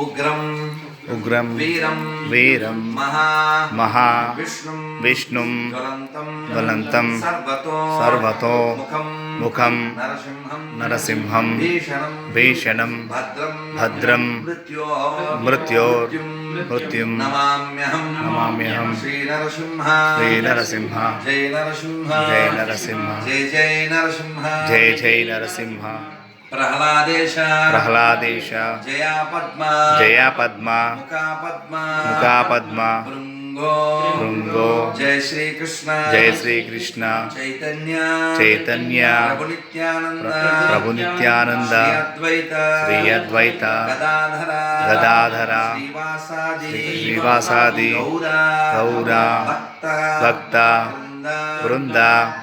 उग्रम उग्रम वीरम वीरम महा महा विष्णु विष्णु ज्वलंतम सर्वतो मुखम मुखम मुखं नरसिंहं भद्रम भीषणं भीषणं भद्रं भद्रं मृत्यो मृत्योर् मृत्युं नमाम्यहं नमाम्यहं श्रीनरसिंह श्रीनरसिंह जय नरसिंह जय नरसिंह जय जय नरसिंह जय जय नरसिंह प्रहलादेश। जया पद्मा। जया पद्मा। मुका पद्मा। मुका पद्मा। जय श्री कृष्ण जय श्री कृष्ण चैतन्य। चैतन्य। प्रभु नित्यानंद प्रभु नित्यानंद श्री अद्वैत। गदाधरा। गदाधरा। श्रीवासादि गौरा। गौरा। भक्ता। भक्ता। वृंदा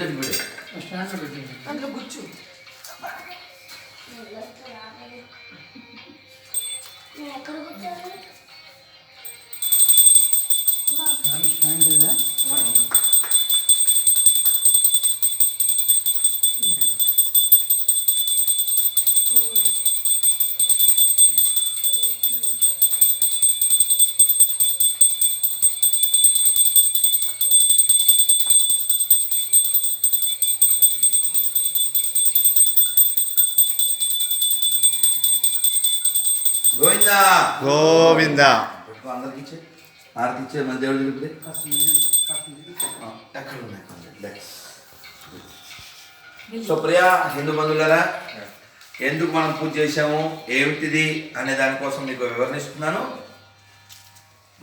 దగ్గర పెట్టే అందులో గుచ్చు నేను ఎక్కడ కూర్చోను గోవిందా. గోవింద. అందరికి ఇచ్చే? ఆరతి ఇచ్చే మన దేవుడి ఆ, ఎక్కడ ఉన్నాయి. సో ప్రియా హిందూ బంధువులరా ఎందుకు మనం పూజ చేశాము? ఏమిటిది అనే దానికోసం మీకు వివరణిస్తున్నాను.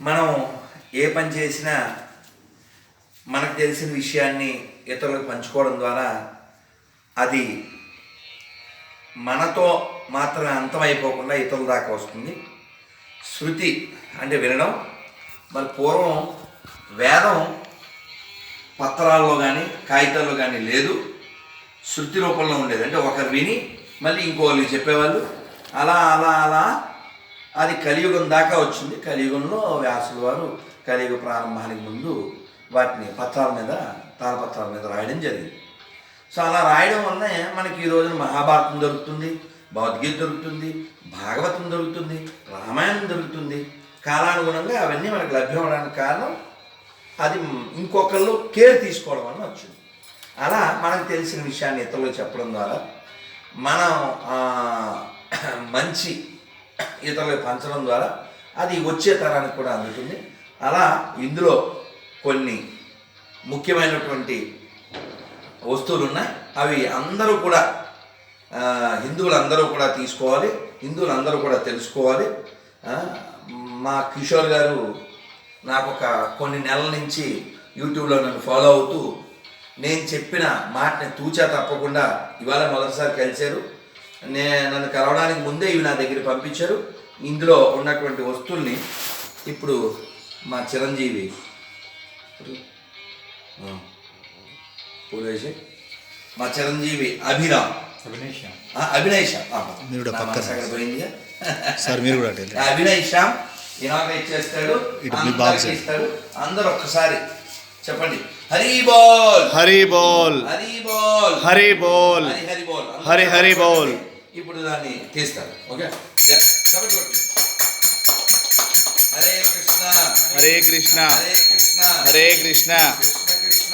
మనం ఏ పని చేసినా మనకు తెలిసిన విషయాన్ని ఇతరులకు పంచుకోవడం ద్వారా అది మనతో మాత్రమే అంతమైపోకుండా ఇతరుల దాకా వస్తుంది. శృతి అంటే వినడం మరి పూర్వం వేదం పత్రాల్లో కానీ కాగితాల్లో కానీ లేదు. శృతి రూపంలో ఉండేది. అంటే ఒకరు విని మళ్ళీ ఇంకోళ్ళు చెప్పేవాళ్ళు. అలా అలా అలా అది కలియుగం దాకా వచ్చింది. కలియుగంలో వ్యాసుల వారు కలియుగ ప్రారంభానికి ముందు వాటిని పత్రాల మీద తాళపత్రాల మీద రాయడం జరిగింది. సో అలా రాయడం వల్లనే మనకి ఈ రోజున మహాభారతం దొరుకుతుంది భగవద్గీత దొరుకుతుంది భాగవతం దొరుకుతుంది రామాయణం దొరుకుతుంది. కాలానుగుణంగా అవన్నీ మనకు లభ్యం అవడానికి కారణం అది ఇంకొకళ్ళు కేర్ తీసుకోవడం వల్ల వచ్చింది. అలా మనకు తెలిసిన విషయాన్ని ఇతరులకు చెప్పడం ద్వారా మనం మంచి ఇతరులకు పంచడం ద్వారా అది వచ్చే తరానికి కూడా అందుతుంది. అలా ఇందులో కొన్ని ముఖ్యమైనటువంటి వస్తువులు ఉన్నాయి అవి అందరూ కూడా హిందువులందరూ హిందువులు అందరూ కూడా తీసుకోవాలి హిందువులు అందరూ కూడా తెలుసుకోవాలి. మా కిషోర్ గారు నాకు ఒక కొన్ని నెలల నుంచి యూట్యూబ్లో నన్ను ఫాలో అవుతూ నేను చెప్పిన మాటని తూచా తప్పకుండా ఇవాళ మొదటిసారి కలిశారు. నే నన్ను కలవడానికి ముందే ఇవి నా దగ్గర పంపించారు. ఇందులో ఉన్నటువంటి వస్తువుల్ని ఇప్పుడు మా చిరంజీవి పూలు వేసి మా చిరంజీవి అభిరామ్. ఆ, అభినయ్ శ్యామ్ పోయిందిగా. సార్ మీరు కూడా అభినయ్ శ్యామ్ ఇనాగ్రేట్ చేస్తాడు. ఇస్తాడు. అందరూ ఒక్కసారి చెప్పండి. హరి బోల్. హరి బోల్. హరి బోల్. హరి బోల్. హరి బోల్. హరి హరి బోల్. ఇప్పుడు దాన్ని తీస్తారు. ఓకే. హరే కృష్ణ. హరే కృష్ణ. హరే కృష్ణ. హరే కృష్ణ.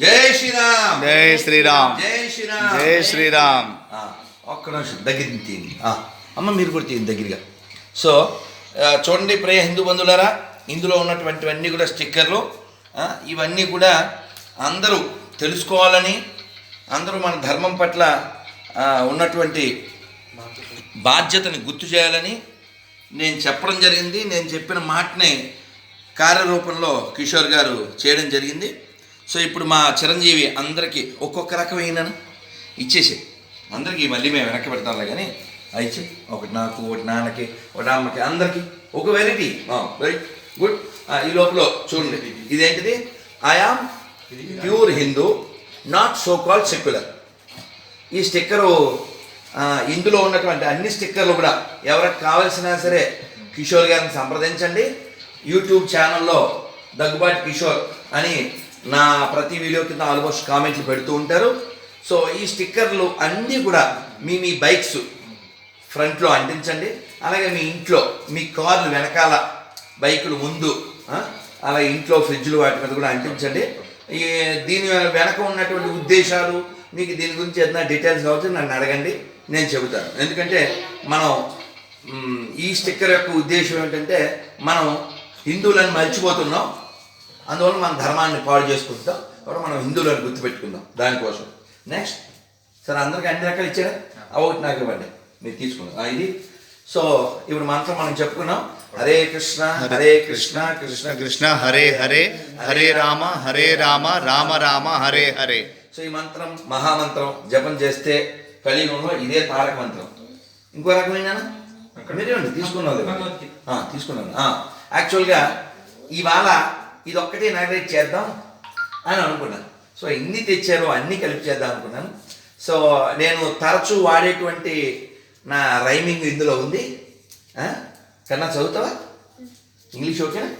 జై శ్రీరామ్. జై శ్రీరామ్. జై శ్రీరామ్. జై శ్రీరామ్. ఒక్క నిమిషం దగ్గర తీయండి. అమ్మ మీరు కూడా తీయండి దగ్గరగా. సో చూడండి ప్రియ హిందూ బంధువులారా ఇందులో ఉన్నటువంటివన్నీ కూడా స్టిక్కర్లు. ఇవన్నీ కూడా అందరూ తెలుసుకోవాలని అందరూ మన ధర్మం పట్ల ఉన్నటువంటి బాధ్యతని గుర్తు చేయాలని నేను చెప్పడం జరిగింది. నేను చెప్పిన మాటని కార్యరూపంలో కిషోర్ గారు చేయడం జరిగింది. సో ఇప్పుడు మా చిరంజీవి అందరికీ ఒక్కొక్క రకమైన ఇచ్చేసే. అందరికీ మళ్ళీ మేము వెనక్కి పెడతాంలే కానీ అయితే ఒకటి నాకు ఒకటి నాన్నకి ఒకటి అమ్మకి అందరికీ. ఒక వెరైటీ. వెరీ గుడ్ ఈ లోపల చూడండి. ఇదేంటిది? I am pure Hindu not so call secular ఈ స్టిక్కరు ఇందులో ఉన్నటువంటి అన్ని స్టిక్కర్లు కూడా ఎవరికి కావలసినా సరే కిషోర్ గారిని సంప్రదించండి. యూట్యూబ్ ఛానల్లో దగ్గుబాటి కిషోర్ అని నా ప్రతి వీడియో కింద ఆల్మోస్ట్ కామెంట్లు పెడుతూ ఉంటారు. సో ఈ స్టిక్కర్లు అన్నీ కూడా మీ మీ బైక్స్ ఫ్రంట్లో అంటించండి. అలాగే మీ ఇంట్లో మీ కార్లు వెనకాల బైకులు ముందు అలా అలాగే ఇంట్లో ఫ్రిడ్జ్లు వాటి మీద కూడా అంటించండి. ఈ దీని వెనక ఉన్నటువంటి ఉద్దేశాలు మీకు దీని గురించి ఏదైనా డీటెయిల్స్ కావచ్చు నన్ను అడగండి. నేను చెబుతాను. ఎందుకంటే మనం ఈ స్టిక్కర్ యొక్క ఉద్దేశం ఏంటంటే మనం హిందువులను మర్చిపోతున్నాం. అందువల్ల మన ధర్మాన్ని పాడు చేసుకుంటాం. కాబట్టి మనం హిందువులను గుర్తుపెట్టుకుందాం దానికోసం. నెక్స్ట్ సరే అందరికి అన్ని రకాలు ఇచ్చారా? ఒకటి నాకు ఇవ్వండి. మీరు తీసుకున్నాం ఇది. సో ఇప్పుడు మంత్రం మనం చెప్పుకున్నాం. హరే కృష్ణ హరే కృష్ణ కృష్ణ కృష్ణ హరే హరే హరే రామ హరే రామ రామ రామ హరే హరే. సో ఈ మంత్రం మహామంత్రం జపం చేస్తే కలియుగంలో ఇదే తారక మంత్రం. ఇంకో రకమైన మీరేమండి తీసుకున్నది తీసుకున్నాను యాక్చువల్గా ఇవాళ ఇది ఒక్కటే నాగరేట్ చేద్దాం అని అనుకున్నాను. సో ఎన్ని తెచ్చారో అన్నీ కలిపి చేద్దాం అనుకున్నాను. సో నేను తరచూ వాడేటువంటి నా రైమింగ్ ఇందులో ఉంది? కన్నా చదువుతావా? ఇంగ్లీష్ ఓకేనా?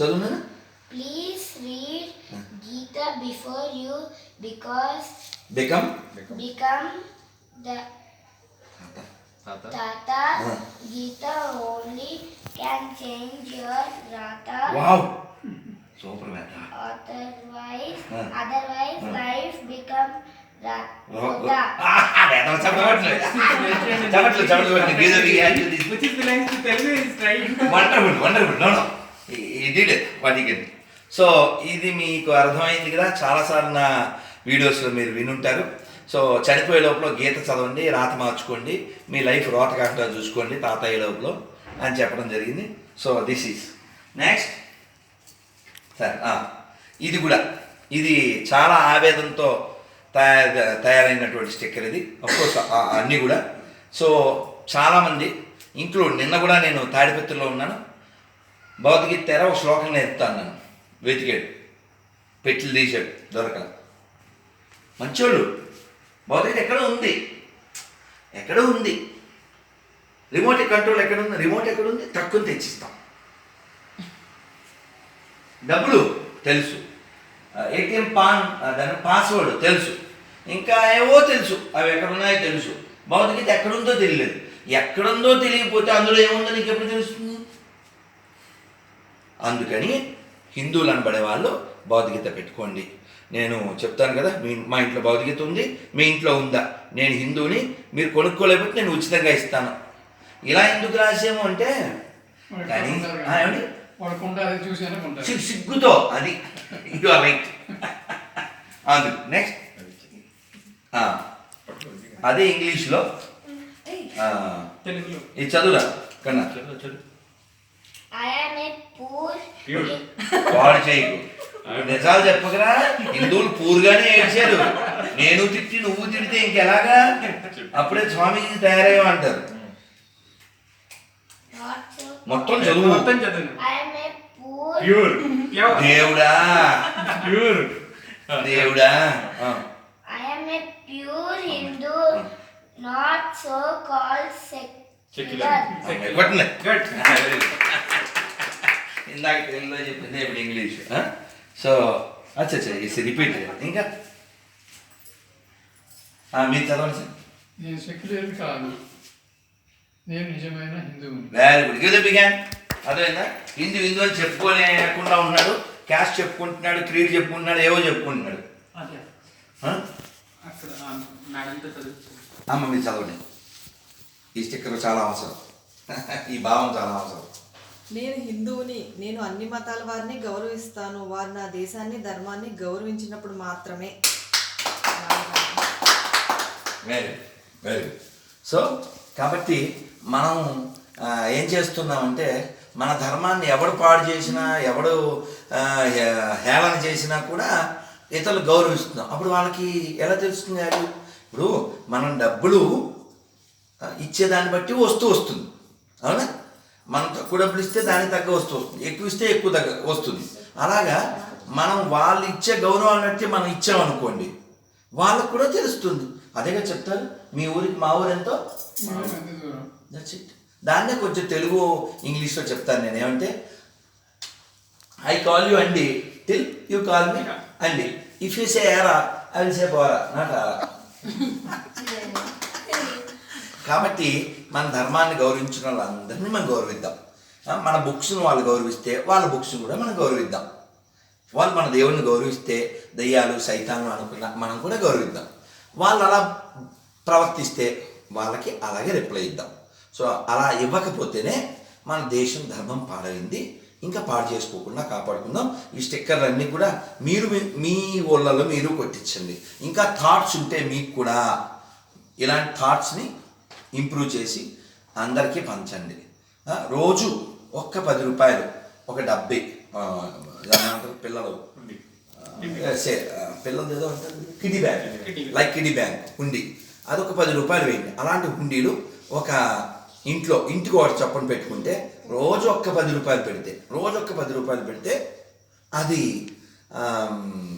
చదువునా Please read Gita before you because become become. the Tata. Ah. Gita only can change your Rata. Wow super. Wonderful wonderful no no ఇది వాటికి సో ఇది మీకు అర్థమైంది కదా? చాలాసార్లు నా వీడియోస్లో మీరు వినుంటారు. సో చనిపోయే లోపల గీత చదవండి రాత మార్చుకోండి మీ లైఫ్ రోత కాకుండా చూసుకోండి తాతయ్య లోపల అని చెప్పడం జరిగింది. సో దిస్ ఈస్ నెక్స్ట్ సరే ఇది కూడా. ఇది చాలా ఆవేదనతో తయారు తయారైనటువంటి స్టిక్కర్ ఇది. అఫ్కోర్స్ అన్నీ కూడా. సో చాలామంది ఇంట్లో నిన్న కూడా నేను తాడిపత్రిలో ఉన్నాను. భగవద్గీత తెర ఒక శ్లోకం నేర్పుతాను నేను. వెతికాడు. పెట్లు తీశాడు. దొరకల. మంచోళ్ళు. భగవద్గీత ఎక్కడ ఉంది? ఎక్కడ ఉంది? రిమోట్ కంట్రోల్ ఎక్కడ ఉంది? రిమోట్ ఎక్కడ ఉంది? తక్కువ తెచ్చిస్తాం. డబ్బులు తెలుసు. ఏటీఎం పాన్ దాని పాస్వర్డ్ తెలుసు. ఇంకా ఏవో తెలుసు. అవి ఎక్కడ ఉన్నాయో తెలుసు భౌతికత ఎక్కడుందో తెలియలేదు. ఎక్కడుందో తెలియకపోతే అందులో ఏముందో నీకు ఎప్పుడు తెలుస్తుంది? అందుకని హిందువులు అనబడే వాళ్ళు భౌతికత పెట్టుకోండి. నేను చెప్తాను కదా మీ మా ఇంట్లో భౌతికత ఉంది మీ ఇంట్లో ఉందా? నేను హిందువుని మీరు కొనుక్కోలేకపోతే నేను ఉచితంగా ఇస్తాను. ఇలా ఎందుకు రాసాము అంటే కానీ అది సిగ్గుతో అది. యు ఆర్ రైట్ అందుకు నెక్స్ట్ అదే ఇంగ్లీష్లో. ఇది చదువురా కన్నా. I am a poor. వాడు చేయకు. నిజాలు చెప్పకరా? హిందువులు పూర్గానే ఏడ్చారు. నేను తిట్టి నువ్వు తిడితే ఇంకెలాగా? అప్పుడే స్వామీజీ తయారయ్యా అంటారు Not so. మొత్తం చదువు. మొత్తం poor. ప్యూర్ ప్యూర్ దేవుడా ప్యూర్ దేవుడా. I am a pure Hindu, not so called secular. కొట్టండి. గుడ్ ఇందాక తెలుగులో చెప్పింది ఇప్పుడు ఇంగ్లీష్ సో అచ్చా అచ్చా ఇస్ రిపీట్ ఇంకా? ఆ, మీరు చదవండి సార్. నేను సెక్యులర్ కాదు. నేను నిజమైన హిందువుని. వెరీ గుడ్ గివ్ ద బిగాన్ అదేనా హిందూ హిందూ అని చెప్పుకోలేకుండా ఉన్నాడు క్యాస్ట్ చెప్పుకుంటున్నాడు క్రీడ్ చెప్పుకుంటున్నాడు ఏవో చెప్పుకుంటున్నాడు. అమ్మ మీరు చదవండి. ఈ స్టిక్కర్ చాలా అవసరం. ఈ భావం చాలా అవసరం. నేను హిందువుని నేను అన్ని మతాల వారిని గౌరవిస్తాను. వారు నా దేశాన్ని ధర్మాన్ని గౌరవించినప్పుడు మాత్రమే. వెరీ వెరీ సో కాబట్టి మనం ఏం చేస్తున్నామంటే మన ధర్మాన్ని ఎవడు పాడు చేసినా ఎవడు హేళన చేసినా కూడా ఇతరులు గౌరవిస్తున్నాం అప్పుడు వాళ్ళకి ఎలా తెలుస్తుంది వాల్యూ ఇప్పుడు మనం డబ్బులు ఇచ్చేదాన్ని బట్టి వస్తూ వస్తుంది. అవునా? మనం తక్కువ డబ్బులు ఇస్తే దానికి తగ్గ వస్తూ వస్తుంది. ఎక్కువ ఇస్తే ఎక్కువ తగ్గ వస్తుంది. అలాగా మనం వాళ్ళు ఇచ్చే గౌరవాన్ని బట్టి మనం ఇచ్చామనుకోండి వాళ్ళకు కూడా తెలుస్తుంది. అదేగా చెప్తారు మీ ఊరికి మా ఊరు ఎంతో? దట్స్ ఇట్ దాన్నే కొంచెం తెలుగు ఇంగ్లీష్లో చెప్తాను నేను. ఏమంటే ఐ కాల్ యూ అండి టిల్ యూ కాల్ మీ అండి ఇఫ్ యూ సే ఏరా ఐ విల్ సే పోరా నాట్ ఆరా కాబట్టి మన ధర్మాన్ని గౌరవించిన వాళ్ళందరినీ మనం గౌరవిద్దాం. మన బుక్స్ను వాళ్ళు గౌరవిస్తే వాళ్ళ బుక్స్ని కూడా మనం గౌరవిద్దాం. వాళ్ళు మన దేవుడిని గౌరవిస్తే దయ్యాలు సైతాను అనుకున్న మనం కూడా గౌరవిద్దాం. వాళ్ళు అలా ప్రవర్తిస్తే వాళ్ళకి అలాగే రిప్లై ఇద్దాం. సో అలా ఇవ్వకపోతేనే మన దేశం ధర్మం పాడైంది. ఇంకా పాడు చేసుకోకుండా కాపాడుకుందాం. ఈ స్టిక్కర్లు అన్నీ కూడా మీరు మీ- ఊళ్ళలో మీరు కొట్టించండి. ఇంకా థాట్స్ ఉంటే మీకు కూడా ఇలాంటి థాట్స్ని ఇంప్రూవ్ చేసి అందరికీ పంచండి. రోజు ఒక్క పది రూపాయలు ఒక డబ్బే పిల్లలు. సే పిల్లలు ఏదో అంటారు? Kiddy bank. Like kiddy bank హుండీ. అదొక పది రూపాయలు వేయండి. అలాంటి హుండీలు ఒక ఇంట్లో ఇంటికి వాడు చప్పని పెట్టుకుంటే రోజు ఒక్క పది రూపాయలు పెడితే రోజు ఒక్క పది రూపాయలు పెడితే అది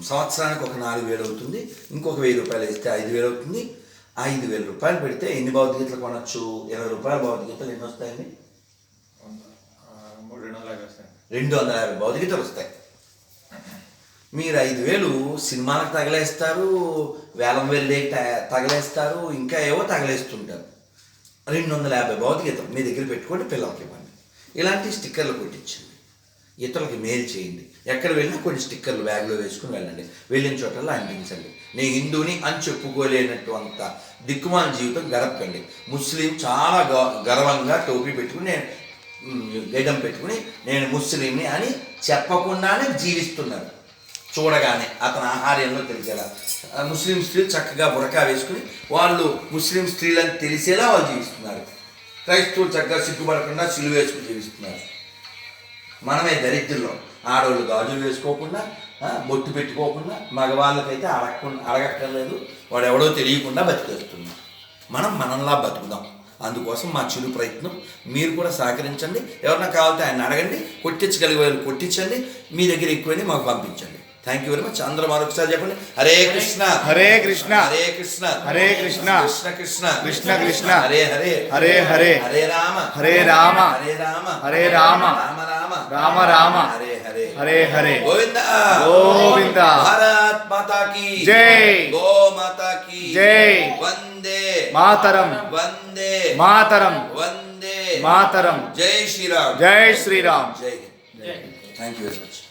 సంవత్సరానికి ఒక నాలుగు వేలు అవుతుంది ఇంకొక వెయ్యి రూపాయలు వేస్తే ఐదు వేలు అవుతుంది. ఐదు వేల రూపాయలు పెడితే ఎన్ని భౌతికతలు కొనొచ్చు? ఇరవై రూపాయల భౌతికతలు ఎన్ని వస్తాయండి? రెండు వందల యాభై భౌతికతలు వస్తాయి. మీరు ఐదు వేలు సినిమాలకు తగలేస్తారు వేలం వెళ్ళే తగలేస్తారు ఇంకా ఏవో తగలేస్తుంటారు. రెండు వందల యాభై భౌతికతం మీ దగ్గర పెట్టుకోండి పిల్లలకి ఇవ్వండి. ఇలాంటి స్టిక్కర్లు కొట్టించండి. ఇతరులకి మేలు చేయండి. ఎక్కడ వెళ్ళినా కొన్ని స్టిక్కర్లు బ్యాగ్లో వేసుకుని వెళ్ళండి. వెళ్ళిన చోటల్లో అంటించండి నేను హిందూని అని చెప్పుకోలేనట్టు అంత దిక్కుమాల జీవితం గడపకండి. ముస్లిం చాలా గ- గర్వంగా టోపీ పెట్టుకుని నేను గడ్డం పెట్టుకుని నేను ముస్లింని అని చెప్పకుండానే జీవిస్తున్నారు. చూడగానే అతని ఆహార్యంలో తెలిసేలా. ముస్లిం స్త్రీలు చక్కగా బురకా వేసుకుని వాళ్ళు ముస్లిం స్త్రీలను తెలిసేలా వాళ్ళు జీవిస్తున్నారు. క్రైస్తవులు చక్కగా సిగ్గుపడకుండా సిలువ వేసుకుని జీవిస్తున్నారు. మనమే దరిద్రులం. ఆడవాళ్ళు గాజులు వేసుకోకుండా బొట్టు పెట్టుకోకుండా మగవాళ్ళకైతే అడగకుండా అడగక్కర్లేదు. వాడు ఎవడో తెలియకుండా బతికేస్తున్నాం మనం మనల్లా బతుకుదాం. అందుకోసం మా చిరు ప్రయత్నం. మీరు కూడా సహకరించండి. ఎవరన్నా కావాలంటే ఆయన అడగండి. కొట్టించగలిగే వాళ్ళు కొట్టించండి. మీ దగ్గర ఎక్కువని మాకు పంపించండి. థ్యాంక్ యూ వెరీ మచ్ అందరూ మరొకసారి చెప్పండి. హరే కృష్ణ. హరే కృష్ణ. హరే కృష్ణ. హరే కృష్ణ. కృష్ణ కృష్ణ. కృష్ణ కృష్ణ. హరే హరే. హరే హరే. హరే రామ. హరే రామ. హరే రామ. హరే రామ. రామ రామ. రామ రామ. హరే హరే. హరే హరే. గోవింద. గోవింద. భారత్ మాతా కీ. జై. గో మాతా కీ. జై. వందే. మాతరం. వందే. మాతరం. వందే. మాతరం. జై శ్రీరామ్. జై శ్రీరామ్. జై థ్యాంక్ యూ వెరీ మచ్